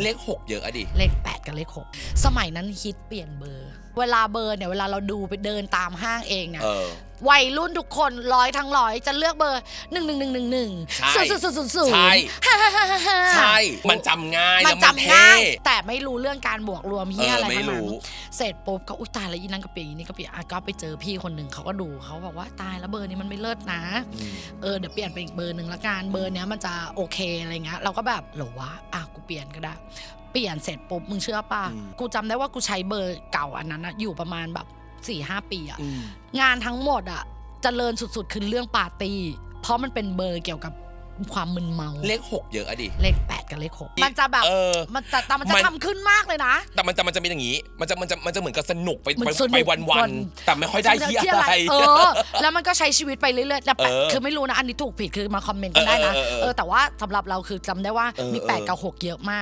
เลขหกเยอะอะดิ เลข 8 กับเลข 6 สมัยนั้นฮิตเปลี่ยนเบอร์ เวลาเบอร์เนี่ย เวลาเราดูไปเดินตามห้างเองเนี่ยเออ วัยรุ่นทุกคนร้อยทั้งร้อยจะเลือกเบอร์หนึ่งหนึ่งหนึ่งหนึ่งหนึ่งใช่ศูนย์ศูนย์ศูนย์ศูนย์ใช่ฮ่าฮ่าฮ่าฮ่าใช่ มันจำง่ายมันแล้วมันจำเท่ง่ายแต่ไม่รู้เรื่องการบวกรวมเฮียเอออะไรไม่ทั้งนั้นรู้เสร็จปุ๊บก็อุ้ยตายแล้วอีนั่นกะปีนี่กะปีอะก็ไปเจอพี่คนหนึ่งเขาก็ดูเขาบอกว่าตายแล้วเบอร์นี้มันไม่เลิศนะ อืม เออเดี๋ยวเปลี่ยนเป็นอีกเบอร์หนึ่งละกันเบอร์เนี้ยมันจะโอเคอะไรเงี้ยเราก็แบบเหรอวะอะกู เปลี่ยนก็ได้ เปลี่ยนเสร็จปุ๊บมึงเชื่อป่ะอืมกูจำได้ว่ากูใช้เบอร์เก่าอันนั้นอะอยู่ประมาณแบบ4ี่หปีอะอืมงานทั้งหมดอะเจริญสุดๆคือเรื่องปาร์ตี้เพราะมันเป็นเบอร์เกี่ยวกับ ความมึนเมา เลขหกเยอะอะดิ เลขแปดกับเลขหกมันจะแบบเออมันจะแต่มันจะมัน ทำขึ้นมากเลยนะ แต่มันจะมันจะเป็นอย่างนี้ มันจะมันจะมันจะเหมือนกับสนุกไปเหมืไปอนสนุกไปวันวัวัน น แต่ไม่ค่อยได้ที่ที่อะไร เออ แล้วมันก็ใช้ชีวิตไปเรื่อยๆแต่แปดเออคือไม่รู้นะ อันนี้ถูกผิดคือมาคอมเมนต์กันได้นะ เออเออเออเออแต่ว่าสำหรับเราคือจำได้ว่าเออมีเออแปดกับหกเยอะมาก